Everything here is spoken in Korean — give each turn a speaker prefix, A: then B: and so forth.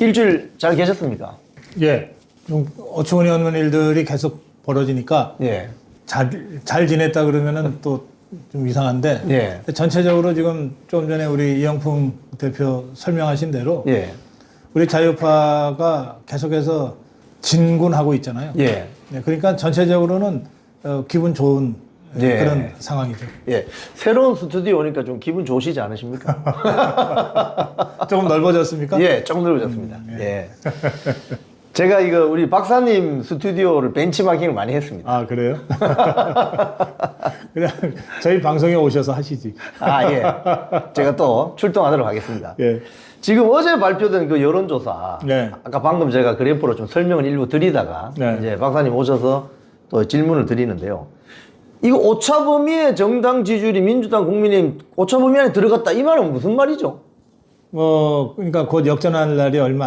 A: 일주일 잘 계셨습니까?
B: 예. 좀 어처구니 없는 일들이 계속 벌어지니까
A: 예.
B: 잘, 잘 지냈다 그러면은 또 좀 이상한데
A: 예.
B: 전체적으로 지금 좀 전에 우리 이영풍 대표 설명하신 대로
A: 예.
B: 우리 자유파가 계속해서 진군하고 있잖아요.
A: 예.
B: 네, 그러니까 전체적으로는 어, 기분 좋은
A: 예.
B: 그런 상황이죠.
A: 예. 새로운 스튜디오 오니까 좀 기분 좋으시지 않으십니까?
B: 조금 넓어졌습니까?
A: 예, 조금 넓어졌습니다. 예. 제가 이거 우리 박사님 스튜디오를 벤치마킹을 많이 했습니다.
B: 아 그래요? 그냥 저희 방송에 오셔서 하시지.
A: 아, 예. 제가 또 출동하도록 하겠습니다.
B: 예.
A: 지금 어제 발표된 그 여론조사.
B: 네.
A: 아까 방금 제가 그래프로 좀 설명을 일부 드리다가
B: 네.
A: 이제 박사님 오셔서 또 질문을 드리는데요. 이거 오차 범위의 정당 지지율이 민주당 국민의힘 오차 범위 안에 들어갔다 이 말은 무슨 말이죠?
B: 뭐 그러니까 곧 역전할 날이 얼마